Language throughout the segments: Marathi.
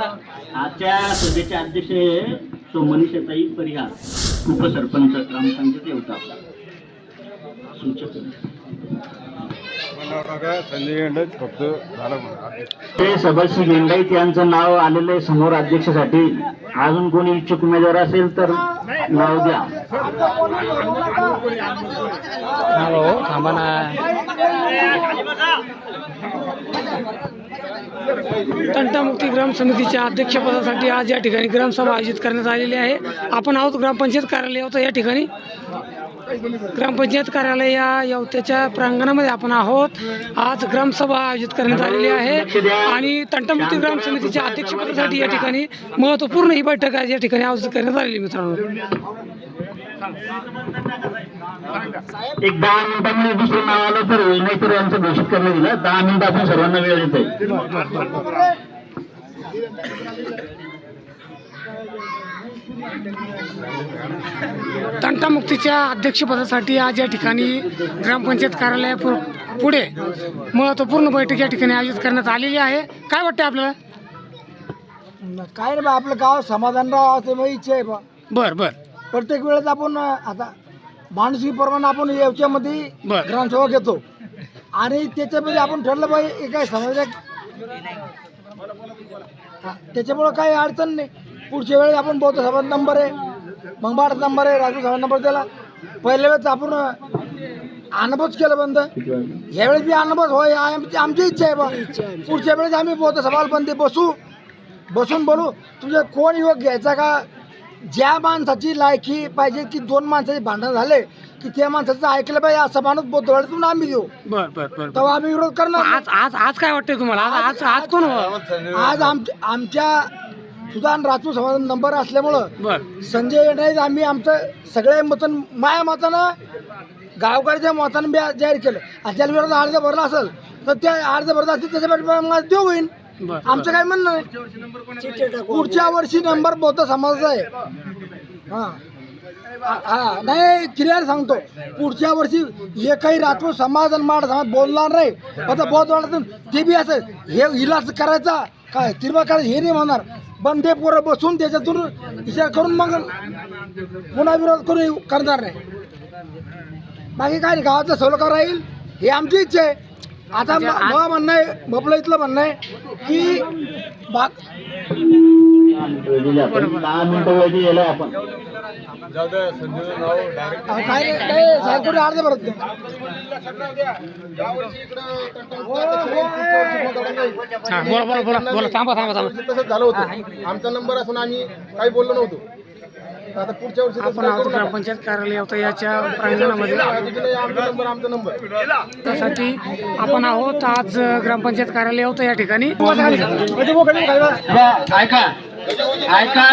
आजच्या सभेचे अध्यक्ष हे सोमनीषताई परिहार उपसरपंच ग्रामपंचायत येवता ते सभाशी लिंगायत यांचं नाव आलेलं आहे समोर अध्यक्षसाठी. अजून कोणी इच्छुक उमेदवार असेल तर नाव द्या. थांबा ना. तंटामुक्ती ग्राम समितीच्या अध्यक्षपदासाठी आज या ठिकाणी ग्रामसभा आयोजित करण्यात आलेली आहे. आपण आहोत ग्रामपंचायत कार्यालय होतं या ठिकाणी. ग्रामपंचायत कार्यालय या यवत्याच्या प्रांगणामध्ये आपण आहोत. आज ग्रामसभा आयोजित करण्यात आलेली आहे आणि तंटामुक्ती ग्राम समितीच्या अध्यक्षपदासाठी या ठिकाणी महत्त्वपूर्ण ही बैठक आज या ठिकाणी आयोजित करण्यात आलेली मित्रांनो. एक दहा मिनिटांमध्ये दुसरं नाव आलं तर होईल नाही तर यांचं घोषित करण्यात येईल दहा मिनिटं आपण सर्वांना वेळ देतोय. तंटामुक्तीच्या अध्यक्षपदासाठी आज या ठिकाणी ग्रामपंचायत कार्यालया पुढे महत्त्वपूर्ण बैठक या ठिकाणी आयोजित करण्यात आलेली आहे. काय वाटतं आपल्याला? काय नाही बा आपलं गाव समाधान राहावं असं माझी इच्छा आहे बा. बर बर. प्रत्येक वेळेस आपण आता मानसिक प्रमाणे आपण याच्यामध्ये बर. ग्रामसभा घेतो. आणि त्याच्यामध्ये आपण ठरलं पाहिजे काय समाजात त्याच्यामुळं काही अडचण नाही. पुढच्या वेळेस आपण बौद्ध सभा नंबर आहे मंगबाड नंबर आहे राजू सभा नंबर त्याला. पहिल्या वेळेस आपण अनुभवच केलं बंद. यावेळेस बी अनुभव होय आमची आमची इच्छा आहे बा. पुढच्या वेळेस आम्ही बौद्ध सभाला बंद बसू. बसून बोलू तुझे कोण युवक घ्यायचा का? ज्या माणसाची लायकी पाहिजे की दोन माणसाचे भांडण झाले की त्या माणसाचं ऐकलं पाहिजे असा माणूस बोधवाडीतून आम्ही देऊ. बर बर बर तेव्हा आम्ही विरोध करणार नाही. आज आज आज काय वाटतंय तुम्हाला? आज आज आज कोण आज आम आमच्या सुदान राजपूत समाजाचा नंबर असल्यामुळं बर. संजय येणारे आम्ही आमचं सगळे मतन माया मतानं गावकऱ्याच्या मतानं बी जाहीर केलं. आणि त्याला विरोध अर्ज भरला असेल तर त्या अर्ज भरला असेल त्याच्या पाठीमागे देऊ होईल आमचं काय म्हणणं? पुढच्या वर्षी नंबर बौद्ध समाजाचा आहे. हा. हा नाही क्लिअर सांगतो. पुढच्या वर्षी एकही राजपूत समाज आणि माड समाज बोलणार नाही. आता बौद्ध वाढत ते बी असं हे इलाज करायचा काय तिरवा करायचं हे नाही म्हणणार. पण ते पोरं बसून त्याच्यातून विचार करून मग पुन्हा विरोध करू करणार नाही. बाकी काय नाही गावातलं सवलकार राहील हे आमची इच्छा आहे. आता म- मला म्हणणं आहे बपला इथलं म्हणणं आहे की बाग काय नाही साहेब कुठे अर्ज भरत नाही हा बोला बोला बोला बोला थांबा थांबा थांबा. तसंच झालं होतं. आमचा नंबर असून आम्ही काही बोललो नव्हतो. आता पुढच्या वर्षी तसं आपण आहोत. ग्रामपंचायत कार्यालय होतं याच्या प्रांगणामध्ये. तिथे नाही, आमचा नंबर आमचा नंबर. त्यासाठी आपण आहोत आज ग्रामपंचायत कार्यालय होतं या ठिकाणी. ऐका ऐका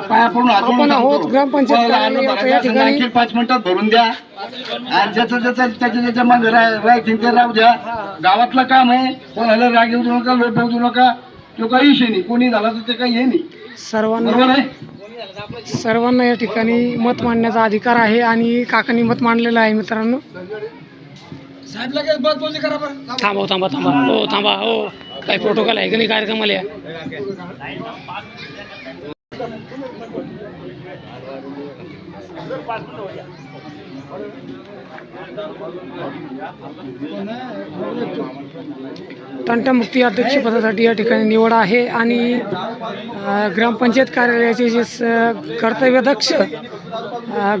पाया पडून आपण आहोत. ग्रामपंचायत कार्यालय होतं या ठिकाणी. आणखी पाच मिनिटात भरून द्या. आणि ज्याचं ज्याचं त्याच्या त्याच्या मग राहतील ते राहू द्या. गावातलं काम आहे. कोणाला राग येऊ देऊ नका लोट येऊ देऊ नका. तो काही इशू नाही. कोणी झाला तर ते काही हे नाही. सर्वांना बरोबर आहे? सर्वांना या ठिकाणी मत मांडण्याचा अधिकार आहे आणि काकांनी मत मांडलेलं आहे मित्रांनो. साहेब लगेच बस बोलती करा बरं. थांबा थांबा थांबा. हो थांबा हो. काही प्रोटोकॉल आहे का नाही कार्यक्रमाला या? तंटामुक्ती अध्यक्षपदासाठी या ठिकाणी निवड आहे आणि ग्रामपंचायत कार्यालयाचे जे स- कर्तव्यदक्ष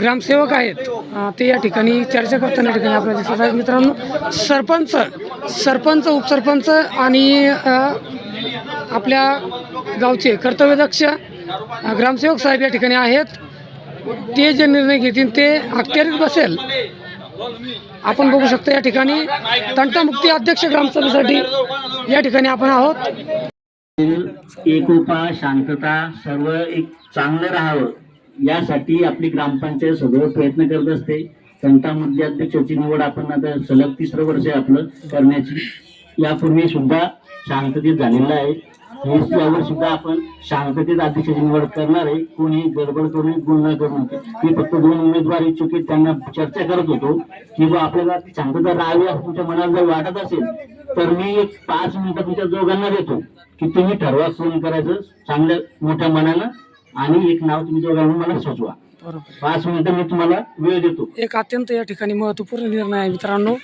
ग्रामसेवक आहेत ते या ठिकाणी चर्चा करताना या ठिकाणी आपल्याला दिसत आहेत. मित्रांनो सरपंच सरपंच उपसरपंच आणि आपल्या गावचे कर्तव्यदक्ष ग्रामसेवक साहेब या ठिकाणी आहेत. ते जे निर्णय घेतील ते अखत्यारीत बसेल. आपण बघू शकतो या ठिकाणी तंटामुक्ती अध्यक्ष ग्रामसभेसाठी या ठिकाणी आपण आहोत. एकोपा शांतता सर्व एक चांगलं राहावं. यासाठी आपली ग्रामपंचायत सदैव प्रयत्न करत असते. तंटामध्ये अध्यक्षाची निवड आपण आता सलग तिसरं वर्ष आहे आपलं करण्याची. यापूर्वी सुद्धा शांततेत झालेलं आहे. यावर सुद्धा आपण शांततेत अध्यक्षाची निवड करणार आहे. कोणी गडबड करून गुण न करू नये. मी फक्त दोन उमेदवार इच्छुक आहेत त्यांना चर्चा करत होतो की बा आपल्याला शांतता राहावी असं तुमच्या मनात जर वाटत असेल तर मी एक पाच मिनिटं तुमच्या दोघांना देतो की तुम्ही ठरवा फोन करायचं चांगल्या मोठ्या मनानं आणि एक नाव तुम्ही दोघांना मला सुचवा. बरोबर. पाच मिनिटं मी तुम्हाला वेळ देतो. एक अत्यंत या ठिकाणी महत्त्वपूर्ण निर्णय आहे मित्रांनो.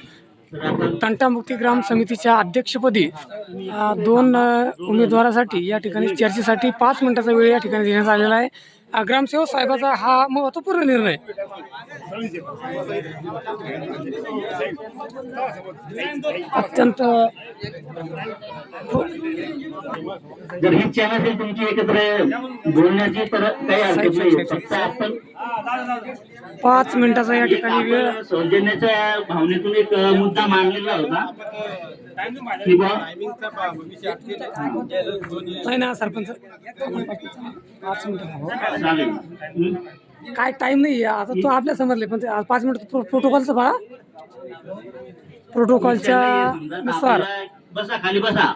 तंटामुक्ती ग्राम समितीच्या अध्यक्षपदी दोन उमेदवारासाठी या ठिकाणी चर्चेसाठी पाच मिनिटाचा वेळ या ठिकाणी देण्यात आलेला आहे. ग्रामसेवक साहेबाचा हा महत्त्वपूर्ण निर्णय. अत्यंत जर ही चॅनल असेल तुमची एकत्र बोलण्याची तर काही हरकत नाही. फक्त आपण पाच मिनिटाचा या ठिकाणी वेळ सौजन्याच्या भावनेतून एक मुद्दा मांडलेला होता. की बा नाही ना सरपंच. पाच मिनिटं थांबा. चालेल. हं? काय टाइम नाही आहे आता तो आपल्या समजले पण ते आज पाच मिनिट प्रोटोकॉलचं बाळा. प्रोटोकॉलच्या नुसार. बसा खाली बसा.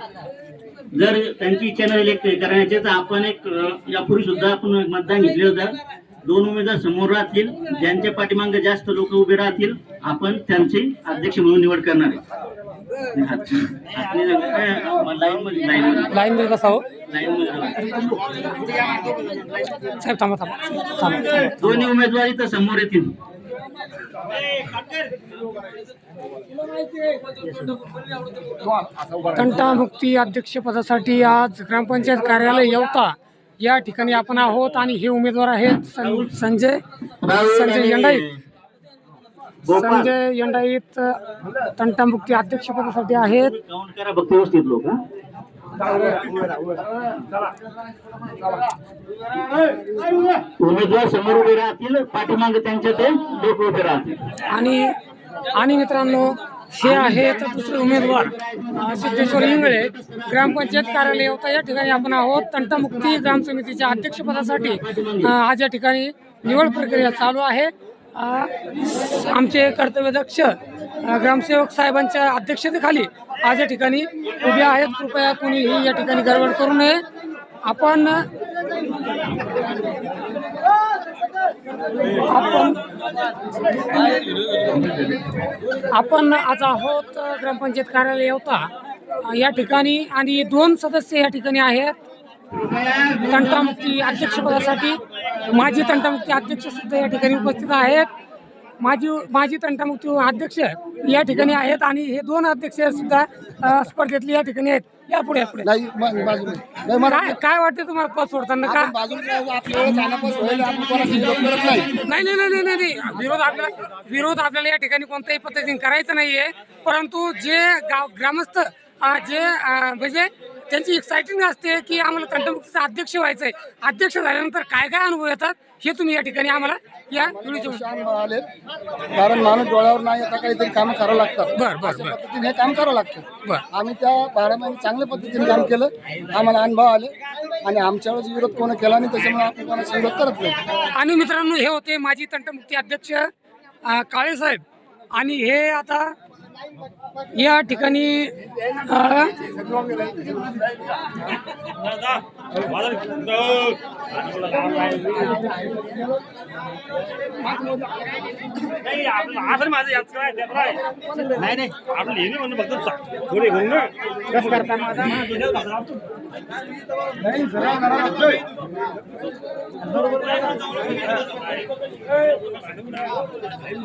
जर त्यांची इच्छा एक करण्याची तर आपण एक यापूर्वी सुद्धा आपण मतदान घेतले होतं. दोन उमेदवार समोर राहतील. ज्यांच्या पाठीमागे जास्त लोक उभे राहतील. आपण त्यांची अध्यक्ष म्हणून निवड करणार आहे. लाईन मध्ये मध्ये राहा. साहेब थांबा थांबा. थांबा दोन्ही उमेदवार इथं समोर येतील. तंटामुक्ती अध्यक्षपदासाठी आज ग्रामपंचायत कार्यालय येवता या ठिकाणी आपण आहोत आणि हे उमेदवार आहेत संजय संजय यंडाईत संजय यंडाईत तंटामुक्ती अध्यक्षपदासाठी आहेत. काउंट करा फक्त व्यवस्थित लोक उमेदवार समोर उभे राहतील पाठीमागे त्यांच्या ते लोक उभे राहतील. आणि आणि मित्रांनो हे आहेत दुसरे उमेदवार सिद्धेश्वर इंगळे. ग्रामपंचायत कार्यालय येवता या ठिकाणी आपण आहोत. तंटामुक्ती ग्राम समितीच्या अध्यक्षपदासाठी आज या ठिकाणी निवड प्रक्रिया चालू आहे. आमचे कर्तव्यदक्ष ग्रामसेवक साहेबांच्या अध्यक्षतेखाली आज या ठिकाणी उभे आहेत. कृपया कोणीही या ठिकाणी गडबड करू नये. आपण आपण आपण आज आहोत ग्रामपंचायत कार्यालय होता. या ठिकाणी आणि दोन सदस्य या ठिकाणी आहेत. तंटामुक्ती अध्यक्षपदासाठी माजी तंटामुक्ती अध्यक्ष सुद्धा या ठिकाणी उपस्थित आहेत. माजी माजी तंटामुक्ती अध्यक्ष या ठिकाणी आहेत आणि हे दोन अध्यक्ष सुद्धा स्पर्धेतले या ठिकाणी आहेत. या पुढे पुढे. नाही म- बाजूला नाही मला काय काय वाटतं तुम्हाला पद सोडताना? का आपण बाजूला आपल्याला जाण्यापास होईल आपण कोणाशी विरोध करत नाही. नाही नाही नाही नाही नाही नाही. विरोध आपल्याला विरोध आपल्याला या ठिकाणी कोणत्याही पद्धतीने करायचा नाहीये. परंतु जे गाव ग्रामस्थ अं, जे अं, म्हणजे त्यांची एक्साइटिंग असते की आम्हाला तंटमुक्तीचा अध्यक्ष व्हायचंय. अध्यक्ष झाल्यानंतर काय काय अनुभव येतात हे तुम्ही या ठिकाणी आम्हाला या आले कारण माणूस डोळ्यावर नाही येता काहीतरी कामं करावं लागतात. बर बर बर. पद्धतीने हे काम करावं लागतं. बर. आम्ही त्या बारा महिने चांगल्या पद्धतीने काम केलं. आम्हाला अनुभव आले. आणि आमच्या वेळेस विरोध कोणी केला नाही त्याच्यामुळे आपण कोणाचा विरोध करत नाही. आणि मित्रांनो हे होते माजी तंटमुक्ती अध्यक्ष अं, काळे साहेब. आणि हे आता या ठिकाणी हे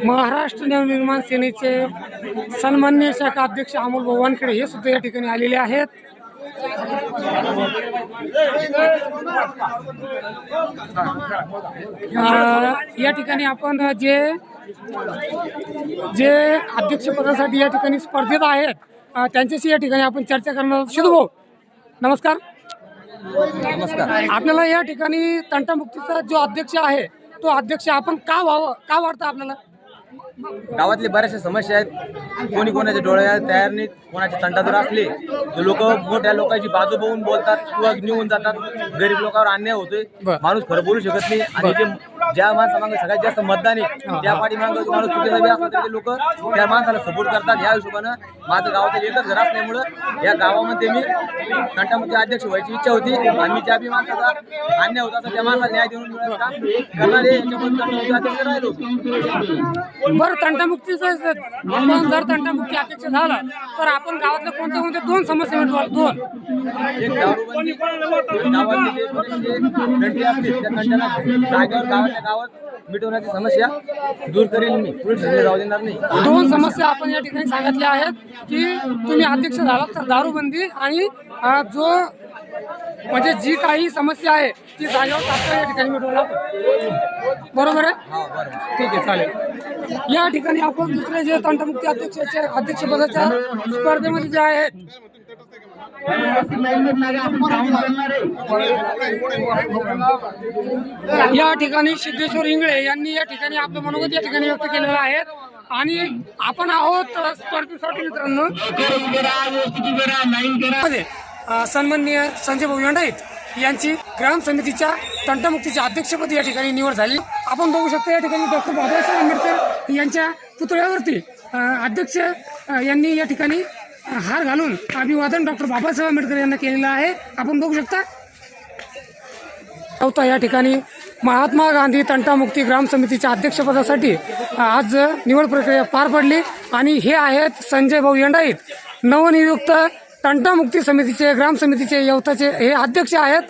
महाराष्ट्र नवनिर्माण सेनेचे सन्मान्य शाखा अध्यक्ष अमोल भाऊ वानखेडे हे सुद्धा या ठिकाणी आलेले आहेत. या ठिकाणी आपण जे जे अध्यक्षपदासाठी या ठिकाणी स्पर्धेत आहेत त्यांच्याशी या ठिकाणी आपण चर्चा करणार आहोत. नमस्कार नमस्कार. आपल्याला या ठिकाणी तंटामुक्तीचा जो अध्यक्ष आहे तो अध्यक्ष आपण का व्हावं का वाटतं आपल्याला? गावातले बऱ्याचशा समस्या आहेत. कोणी कोणाच्या डोळ्या तयार नाहीत. कोणाचे तंटा जर असले तर लोक मोठ्या लोकांची बाजू बघून बोलतात किंवा निघून जातात. गरीब लोकांवर अन्याय होतोय. माणूस खरं बोलू शकत नाही. आणि जे ज्या माणसामागे सगळ्यात जास्त मतदान आहे त्या पाठीमागे माणूस चुकीचा बी असला तरी ते लोक त्या माणसाला सपोर्ट करतात. या हिशोबानं माझं गावातील एकच घर असल्यामुळं या गावामध्ये मी घंटामध्ये अध्यक्ष व्हायची इच्छा होती. आणि मी ज्या बी माणसाचा अन्याय होता त्या माणसाला न्याय देऊन करणार याच्याबद्दल राहिलो. बरं तंटामुक्तीचं आपण जर तंटामुक्ती अध्यक्ष झाला तर आपण गावातल्या कोणत्या कोणत्या दोन समस्या मिटवाल? दोन. एक दारूबंदी गावातले जे बरेचसे गंटे असतील त्या गंट्यांना जागेवर गावाच्या गावात मिटवण्याची समस्या दूर करेल मी पुढे ठरले जाऊ देणार नाही दोन समस्या आपण या ठिकाणी सांगितल्या आहेत की तुम्ही अध्यक्ष झालात तर दारूबंदी आणि अ, जो म्हणजे जी काही समस्या आहे ती जागेवर तात्काळ या ठिकाणी मिटवला बरोबर आहे? हा ठीक आहे चालेल. या ठिकाणी आपण दुसरे जे तंटमुक्ती अध्यक्षाच्या अध्यक्षपदाच्या स्पर्धेमध्ये जे आहेत या ठिकाणी सिद्धेश्वर इंगळे यांनी या ठिकाणी आपलं मनोगत या ठिकाणी व्यक्त केलेलं आहे. आणि आपण आहोत स्पर्धेसाठी मित्रांनो. सन्माननीय संजय भाऊ यांडाईत यांची ग्राम समितीच्या तंटमुक्तीच्या अध्यक्षपदी या ठिकाणी निवड झाली. आपण बघू शकतो या ठिकाणी डॉक्टर बाबासाहेब आंबेडकर यांच्या पुतळ्यावरती अध्यक्ष यांनी या ठिकाणी हार घालून अभिवादन डॉक्टर बाबासाहेब आंबेडकर यांना केलेलं आहे. आपण बघू शकता. होता या ठिकाणी महात्मा गांधी तंटामुक्ती ग्राम समितीच्या अध्यक्षपदासाठी आज निवड प्रक्रिया पार पडली. आणि हे आहेत संजय भाऊ यंडाईत नवनियुक्त तंटामुक्ती समितीचे ग्राम समितीचे यवताचे हे अध्यक्ष आहेत.